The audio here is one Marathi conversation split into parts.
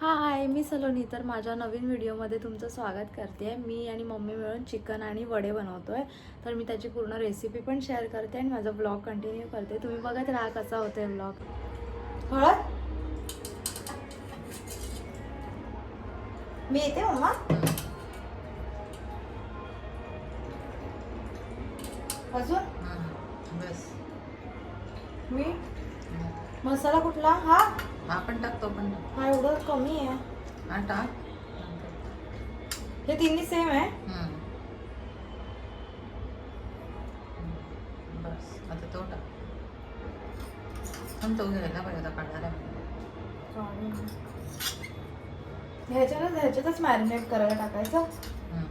हाय मी सलोनी. तर माझ्या नवीन व्हिडिओमध्ये तुमचं स्वागत करते मी आणि मम्मी मिळून चिकन आणि वडे बनवतो आहे तर मी त्याची पूर्ण रेसिपी पण शेअर करते आणि माझा ब्लॉग कंटिन्यू करते. तुम्ही बघत राहा कसा होतोय ब्लॉग हळद? मी येते मम्मा? अजून? बस. मी? मसाला कुठला? हा? हा पण टाकतो पण. हा एवढं कमी आहे. हा टाक. हे तिन्ही सेम आहे? हम्म. बस आता तो टाक. पण तो घ्यायला पाहिजे आता काढायला पाहिजे ह्याच्यातच ह्याच्यातच मॅरिनेट करायला टाकायचं? हम्म.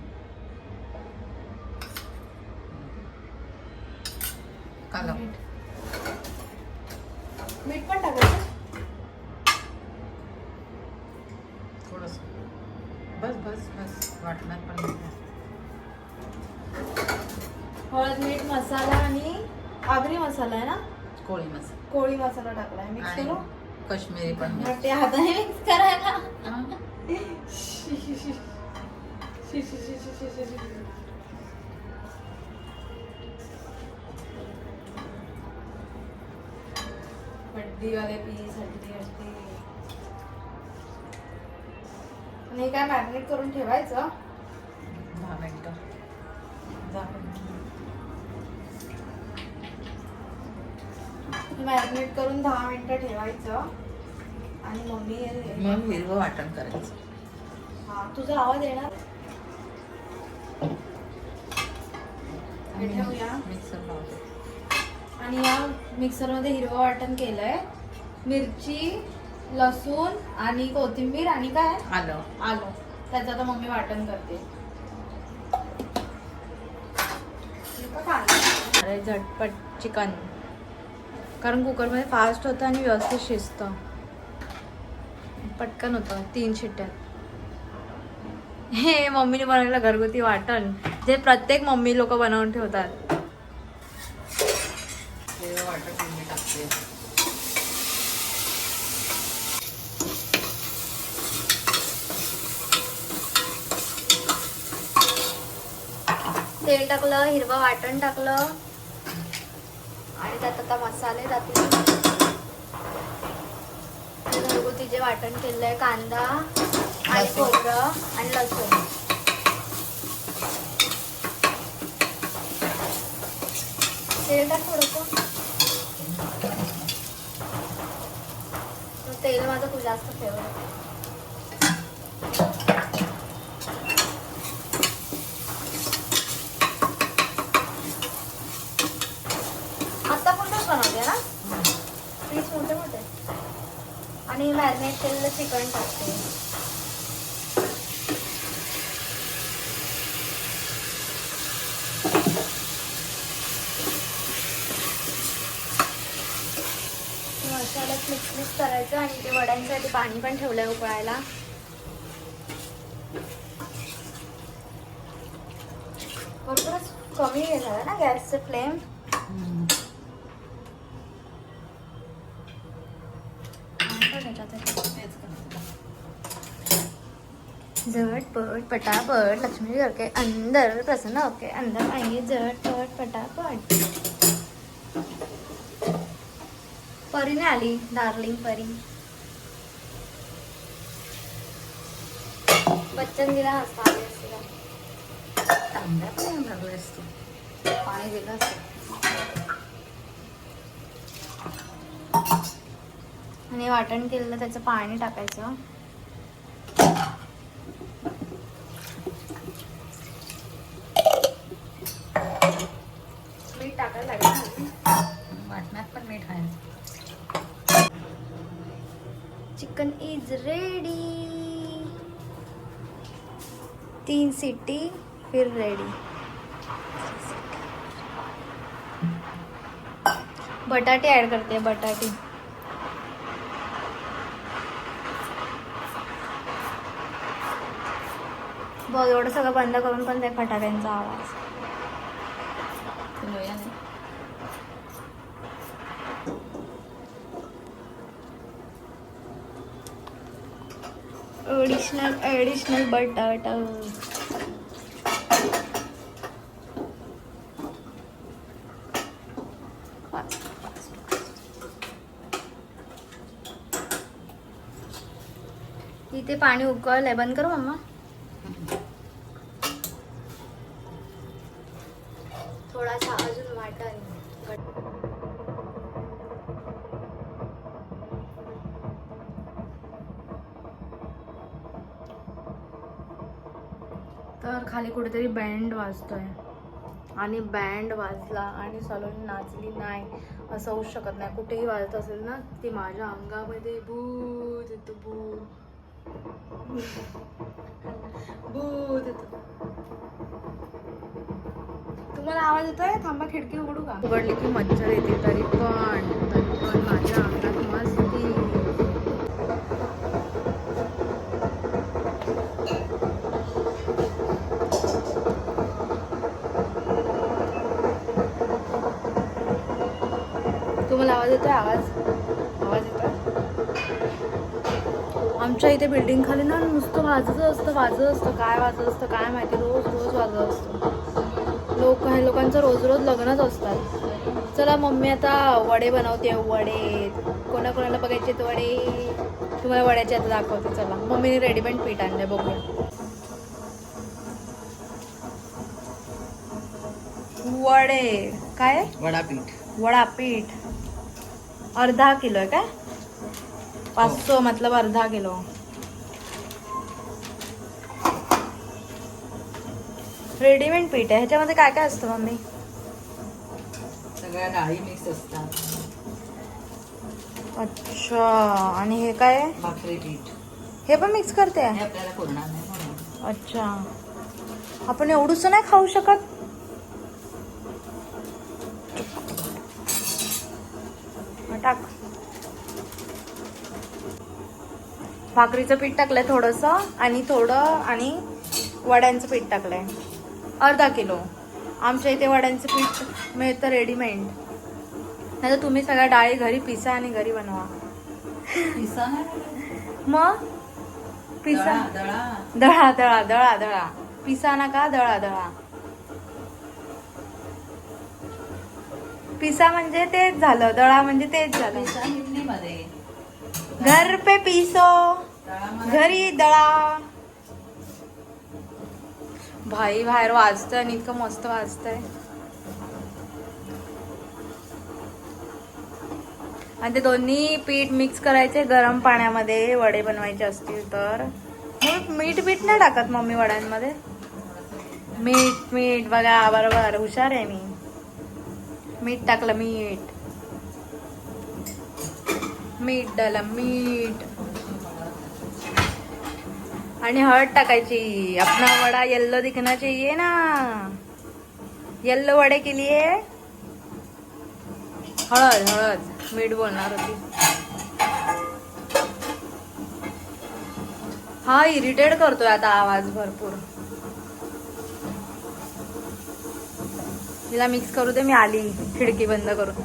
काला. मीठ मसाला टाकलाय. मिक्स करू? काश्मीरी पण मग ते हाताने मिक्स करायला. हड्डीवाले पीस हड्डी हड्डी आणि काय मॅरिनेट करून ठेवायचं? मॅरिनेट करून दहा मिनिटं ठेवायचं. आणि मम्मी मग हिरवं वाटण करायचं. हा तुझा आवाज येणार? हे ठेवूया. मिक्सर लावतो. आणि या मिक्सरमध्ये हिरवं वाटण केलंय. मिरची लसूण आणि कोथिंबीर आणि काय? आलं. आलं. त्याचं आता मम्मी वाटण करते. हे का कांदा? अरे झटपट चिकन. कारण कुकरमध्ये फास्ट होतं आणि व्यवस्थित शिजतं. पटकन होतं तीन शिट्ट्यात. हे मम्मीने बनवलेलं घरगुती वाटण जे प्रत्येक मम्मी लोक बनवून ठेवतात. टाकते. तेल टाकलं हिरवं वाटण टाकलं. आणि त्यात आता मसाले हे घरगुती जे वाटण केलंय कांदा आणि. खोबरं आणि लसूण. तेल टाक थोडस. तेल माझं खूप जास्त फेवरेट आता कोणतंच बनवते ना पीस मोठे मोठे. आणि मॅरिनेट केलेलं चिकन टाकते. मसाल्यात मिक्स मिक्स करायचं आणि ते वड्यांसाठी पाणी पण ठेवलंय उकळायला. भरपूरच कमी हे ना गॅसचं फ्लेम तेच करायचं. पट पटापट लक्ष्मी घर के अंदर प्रसन्न होके अंदर आएंगे झटपट पटापट. परी नाही आली डार्लिंग परी. बच्चन दिला हसता तांब्या पण लागले असते. पाणी दिलं असतं. आणि वाटण केलेलं त्याचं पाणी टाकायचं. सिटी फिर रेडी. बटाटे ऍड करते बटाटे. बघ एवढं सगळं बंद करून पण ते फटाक्यांचा आवाज. ॲडिशनल ॲडिशनल बटाटा इथे पाणी उकळलंय बंद करू मम्मा. थोडासा अजून तर खाली कुठेतरी बँड वाजतोय. आणि बँड वाजला आणि सलोनी नाचली नाही असं होऊ शकत नाही. कुठेही वाजत असेल ना ती माझ्या अंगामध्ये भूत भूत भूत तुम्हाला आवाज येतोय? थांबा खिडकी उघडू का? उघडली की मच्छर येते तरी पण तरी पण माझ्या अंगात मस्ती तुम्हाला आवाज येतोय? आवाज आवाज येतो आमच्या इथे बिल्डिंग खाली ना नुसतं वाजत असतं वाजत असतं. काय वाजत असतं काय माहिती? रोज रोज वाजत असतं. लोक काही लोकांचं रोज रोज लग्नच असतात. चला मम्मी आता वडे बनवते वडे. कोणाकोणाला बघायचे आहेत वडे? तुम्हाला वड्याचे आता दाखवते चला. मम्मीने रेडीमेड पीठ आणलंय बघूया. वडे. काय? वडापीठ. वडा पीठ अर्धा किलो आहे काय? पाच सौ मतलब अर्धा किलो. रेडीमेड पीठ आहे. ह्याच्यामध्ये काय काय असतं मम्मी? सगळ्या डाळी मिक्स असतात. अच्छा. आणि हे काय? आहे? भाकरी पीठ. हे पण मिक्स करते? आपल्याला अच्छा. आपण एवढूच नाही खाऊ शकत मग टाक भाकरीचं पीठ टाकलंय थोडस आणि थोडं आणि वड्यांचं पीठ टाकलंय. अर्धा किलो. आमच्या इथे वड्यांचं पीठ मिळतं रेडीमेड नाही तर तुम्ही सगळ्या डाळी घरी पिसा आणि घरी बनवा. पिसा मग? पिसा. दळा दळा. दळा दळा पिसा नका दळा दळा. पिसा म्हणजे तेच झालं दळा म्हणजे तेच झालं. घर पे पिसो घरी दळा. भाई बाहेर वाजतंय आणि इतकं मस्त वाजतंय. आणि ते दोन्ही पीठ मिक्स करायचे गरम पाण्यामध्ये वडे बनवायचे असतील तर. मग मीठ बीठ नाही टाकत मम्मी वड्यांमध्ये. मीठ मीठ बघा बरोबर हुशार आहे मी. मीठ टाकलं मीठ. मीठ डाला मीठ. आणि हळद टाकायची. अपना वडा येल्लो दिखना चाहिए ना. येल्लो वडे केली हळद हळद. मीठ बोलणार होती. हा इरिटेट करतोय आता आवाज भरपूर. तिला मिक्स करू दे मी आली. खिडकी बंद करून.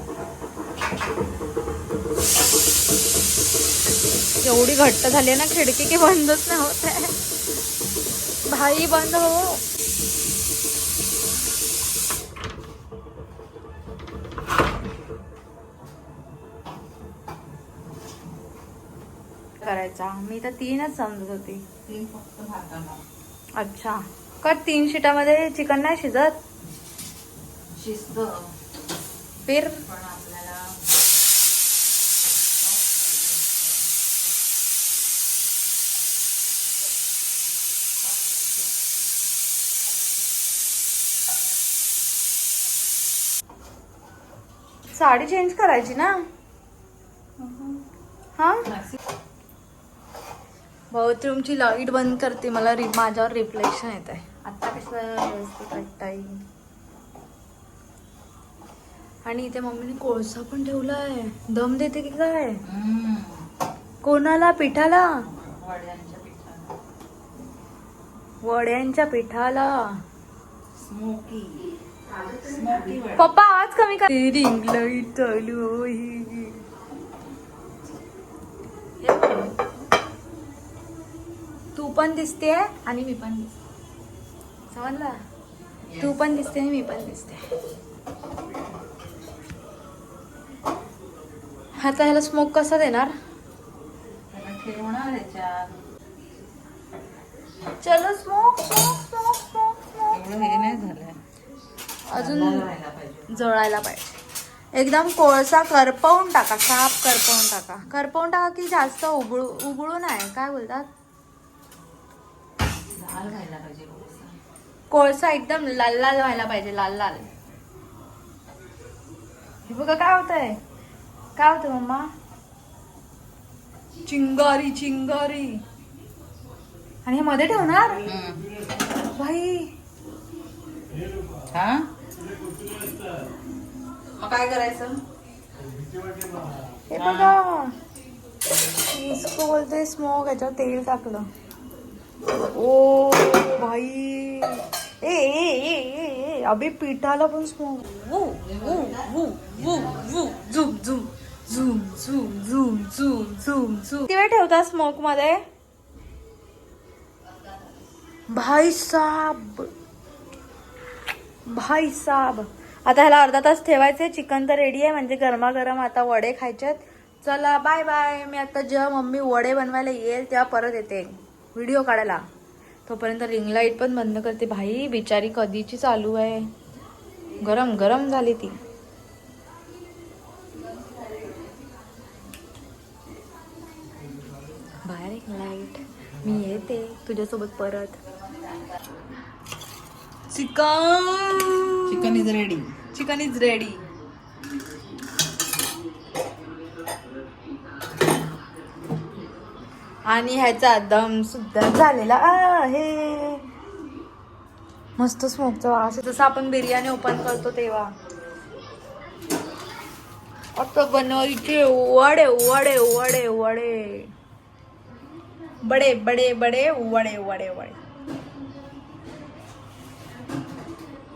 एवढी घट्ट झाली आहे ना खिडकी की बंदच नाही होत आहे भाई बंद हो. करायचा. मी तर तीनच समजत होती. तीन फक्त भाताला. अच्छा. का तीन शिटामध्ये चिकन नाही शिजत? शिस्त फिर. साडी चेंज करायची ना? हा? बाथरूमची लाइट बंद करते मला रि माझ्यावर रिफ्लेक्शन येत आहे आता कसं व्यवस्थित वाटतं येईल आणि इथे मम्मीने कोळसा पण ठेवलाय. दम देते की काय. कोणाला? पिठाला? वड्यांच्या पिठाला. स्मोकी पप्पा आवाज कमी कर. रिंग लाइट चालू होई. तू पण दिसते आणि मी पण दिसते. समजलं? तू पण दिसते आणि मी पण दिसते. आता ह्याला स्मोक कसा देणार? चलो smoke smoke smoke smoke smoke हे नाही झालंय अजून जळायला पाहिजे. एकदम कोळसा करपवून टाका साफ करपवून टाका. करपवून टाका की जास्त उबळू उबळू नाही. काय बोलतात. कोळसा. एकदम लाल लाल व्हायला पाहिजे लाल लाल. हे बघा काय होतंय? काय होतं मम्मा? चिंगारी चिंगारी. आणि हे मध्ये ठेवणार. भाई हा? काय करायचं? हे बघा. इसको बोलते स्मोक याच्यावर तेल टाकलं. ओ भाई ए ए ए ए ए अबे पिठाला पण smoke zoom zoom zoom zoom zoom zoom zoom zoom. किती वेळ ठेवता स्मोकमध्ये? भाई साब. भाई साब. आता ह्याला अर्धा तास ठेवायचे चिकन तर रेडी आहे. म्हणजे गरमागरम आता वडे खायचेत. चला बाय बाय मी आता जेव्हा मम्मी वडे बनवायला येईल तेव्हा परत येते. व्हिडिओ काढायला. तोपर्यंत रिंग लाइट पण बंद करते. भाई बिचारी कधीची चालू आहे? गरम गरम झाली ती. बाहेर एक लाइट मी येते तुझ्यासोबत परत. Chicken! Chicken is ready chicken is ready आणि ह्याचा दम सुद्धा झालेला आहे. मस्त स्मोकचा वास. जसं आपण बिर्याणी ओपन करतो तेव्हा. आता बनवायचे वडे वडे वडे वडे. बडे बडे बडे वडे वडे वडे.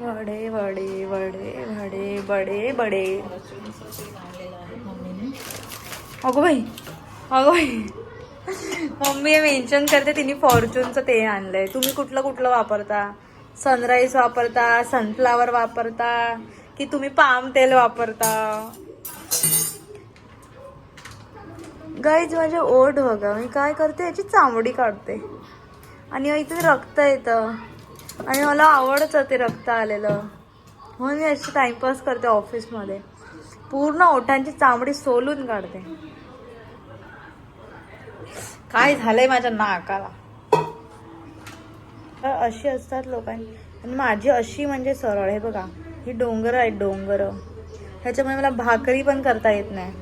वडे वडे वडे वडे बडे बडे अगो बाई अगो बाई. मम्मी मेन्शन करते तिने फॉर्च्यूनचं ते आणलंय. तुम्ही कुठलं कुठलं वापरता? सनराईज वापरता सनफ्लावर वापरता की तुम्ही पाम तेल वापरता? गाईज माझे ओढ बघा. मी काय करते? याची चामडी काढते. आणि इथे रक्त येतं. आणि मला आवडतं ते रक्त आलेलं. म्हणून मी अशी टाइमपास करते ऑफिसमध्ये. पूर्ण ओठांची चामडी सोलून काढते. काय झालंय माझ्या नाकाला? तर अशी असतात लोकांची. आणि माझी अशी म्हणजे सरळ. आहे बघा ही डोंगर आहेत डोंगर. ह्याच्यामुळे मला भाकरी पण करता येत नाही.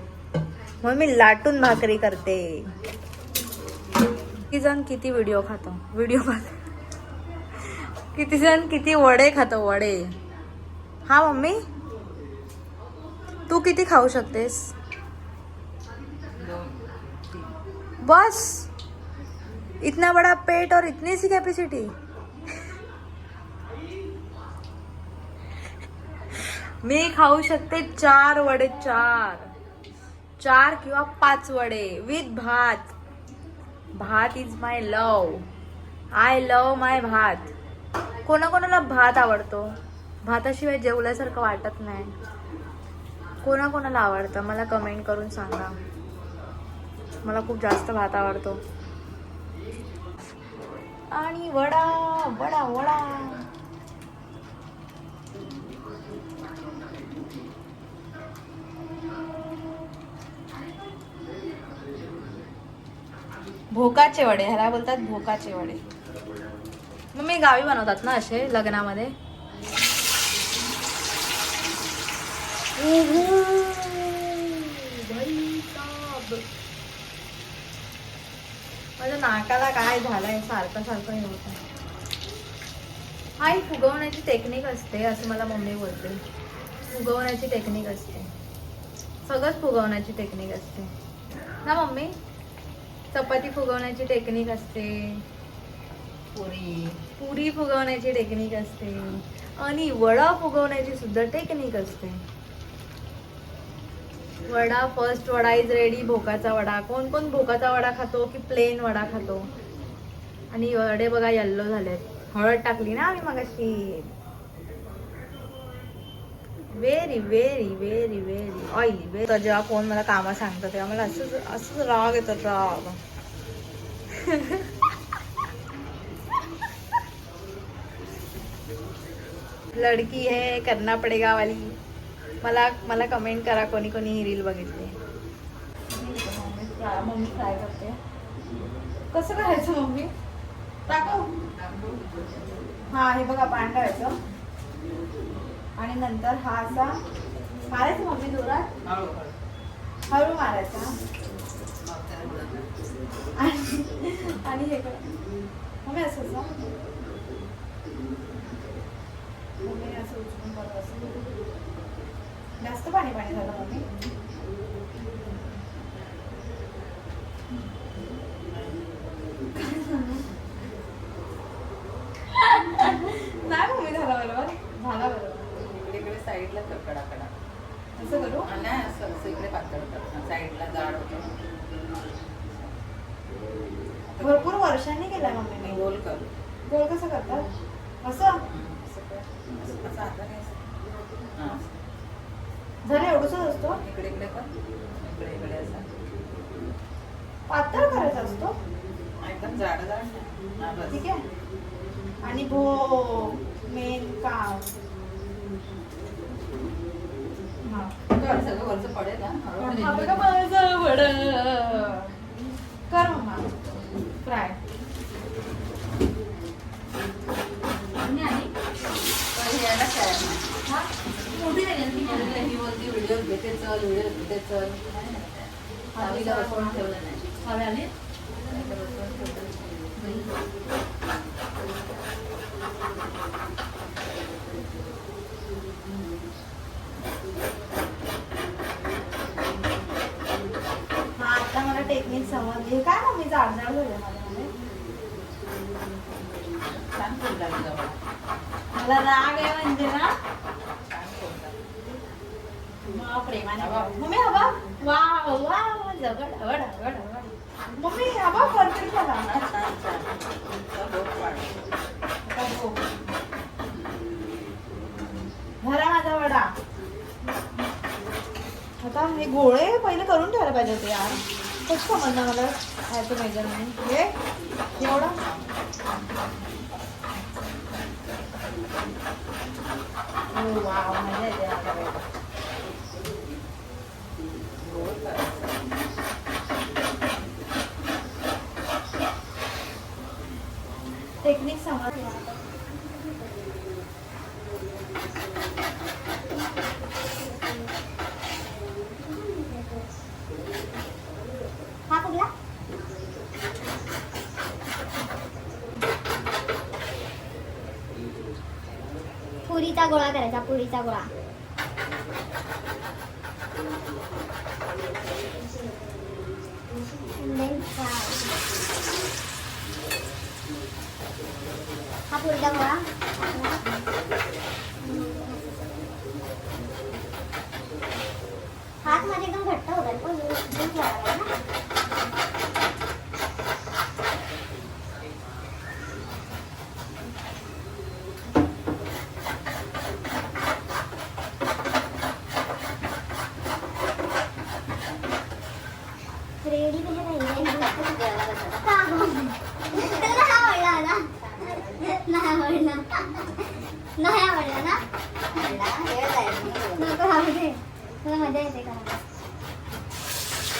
म्हणून मी लाटून भाकरी करते. किती जण किती व्हिडिओ खातो? व्हिडिओ खातो. किती जण किती वडे खातो वडे. हा मम्मी? तू किती खाऊ शकतेस? बस. इतना बड़ा पेट और इतनी सी कैपेसिटी मी खाऊ शकते चार वडे चार. चार किंवा पाच वडे with bhat. Bhat is my love I love my bhat. कोणाकोणाला भात आवडतो? भाताशिवाय जेवल्यासारखं वाटत नाही. कोणाकोणाला आवडतं? मला कमेंट करून सांगा. मला खूप जास्त भात आवडतो. आणि वडा वडा वडा. भोकाचे वडे ह्याला बोलतात भोकाचे वडे. मग मी गावी बनवतात ना असे लग्नामध्ये. माझ्या नाकाला काय झालंय? सारखं सारखं हे होत हा ही फुगवण्याची टेक्निक असते असं मला मम्मी बोलते. फुगवण्याची टेक्निक असते. सगळंच फुगवण्याची टेक्निक असते. ना मम्मी? चपाती फुगवण्याची टेक्निक असते. पुरी. पुरी फुगवण्याची टेक्निक असते. आणि वडा फुगवण्याची सुद्धा टेक्निक असते. Vada first vada is ready भोकाचा vada. कोण कोण भोकाचा वडा खातो की प्लेन वडा खातो? आणि वडे बघा येल्लो झालेत. हळद टाकली ना आम्ही मगाशी. Very very very very oily very तर जेव्हा कोण मला कामं सांगतं तेव्हा मला असंच असंच राग येतो राग. लडकी है करना पडेगा वाली। मला मला कमेंट करा कोणी कोणी ही रील बघितली. मम्मी फ्राय करते. कसं करायचं मम्मी? टाकू? हा हे बघा पान करायचं आणि नंतर हा असा मारायचा मम्मी जोरात? हळू मारायचा. आणि हे कर. मम्मी असं. असं उचलून करत असं जास्त पाणी पाणी झालं मम्मी नाही मम्मी झाला बरोबर? झाला बरोबर. इकडे इकडे साईडला कर. कडा कडा असं करू? नाही असं असं इकडे पातळ कर. साईडला जाड होतं भरपूर वर्षांनी केलाय मम्मीने. गोल कर. गोल कसं करतात? असं? झालं एवढंच असतो? इकडे इकडे कर इकडे इकडे असं. पातळ करायचा असतो? एकदम जाड. ठीक आहे. आणि भो मेन काम. कर सगळं वरचं पडेल. कर मम्मा फ्राय पण हे याला तयार नाही. बोलती व्हिडिओ घेते चल व्हिडिओ घेते चल. आम्हीला बसवून ठेवलं नाही. बसवून. हा आता मला टेक्निक समजली. काय मम्मी जाड जाड झालं मी जवळ मला राग आहे म्हणजे ना. प्रेमाने. मम्मी हवा वा वा जगड हवड हवड हवड मम्मी हवा परफेक्ट झाला. झाला माझा वडा. आता हे गोळे पहिले करून ठेवायला पाहिजे होते यार. कसं समजणार मला. ह्याचं मेजरमेंट हे एवढं. ओ वाव मजा येते टेक्निक सांगा. हा कुठला? पुरीचा गोळा करायचा पुरीचा गोळा. And then fry. हा पुरीचा गोळा हात माझे एकदम घट्ट होतात पण एकदम ठेवायला ना रेडी म्हणजे का तुला नाही आवडला नाही आवडला ना नको राहू दे तुला मजा येते का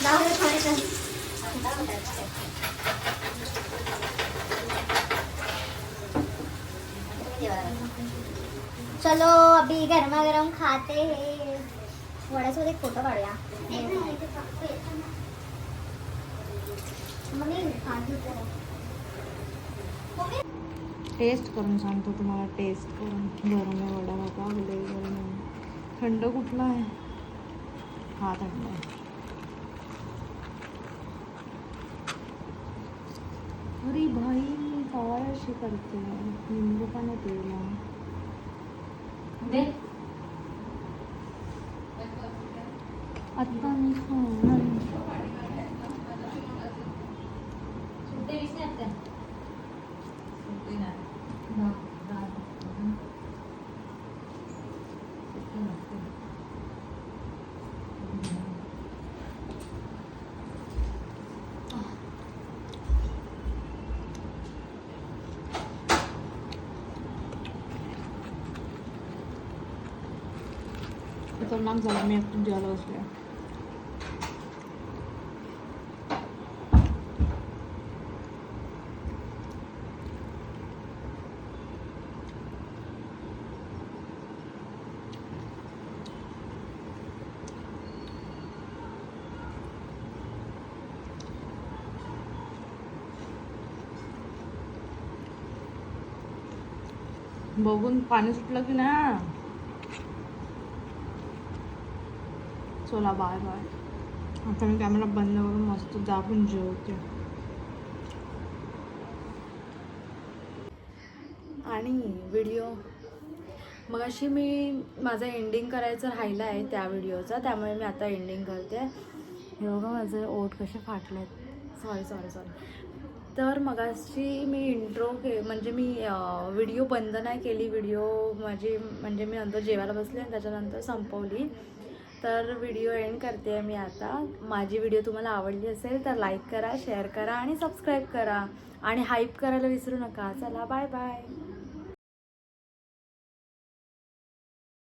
जाऊ दे थोडे चलो अभी गरमा गरम खाते हैं। वड्यासोबत एक फोटो काढूया मम्मी हा टेस्ट करून सांगतो तुम्हाला टेस्ट करून. गरम आहे वडा बाबा लय गरम आहे. थंड कुठला आहे? हा थंड आहे. अरे भाई मी काय अशी करते? निंबू पण आहे तेला आत्ता मी खाणार. खतरनाक झाला मी एकटं जेवायला बसले बघून पाणी सुटलं की ना चला बाय बाय. आता मी कॅमेरा बंद करून मस्त जागून जेवते. आणि व्हिडिओ मग अशी मी माझं एंडिंग करायचं राहिलं आहे त्या व्हिडिओचा त्यामुळे मी आता एंडिंग करते. हे बघा माझे ओठ कसे फाटलेत. सॉरी सॉरी सॉरी तर मगाशी मी इंट्रो के म्हणजे मी व्हिडिओ बंद नाही केली. व्हिडिओ माझी म्हणजे मी नंतर जेवायला बसले आणि त्याच्यानंतर संपवली. तर व्हिडिओ एंड करते मी आता. माझी व्हिडिओ तुम्हाला आवडली असेल तर लाईक करा शेअर करा आणि सबस्क्राईब करा. आणि हाईप करायला विसरू नका. चला बाय बाय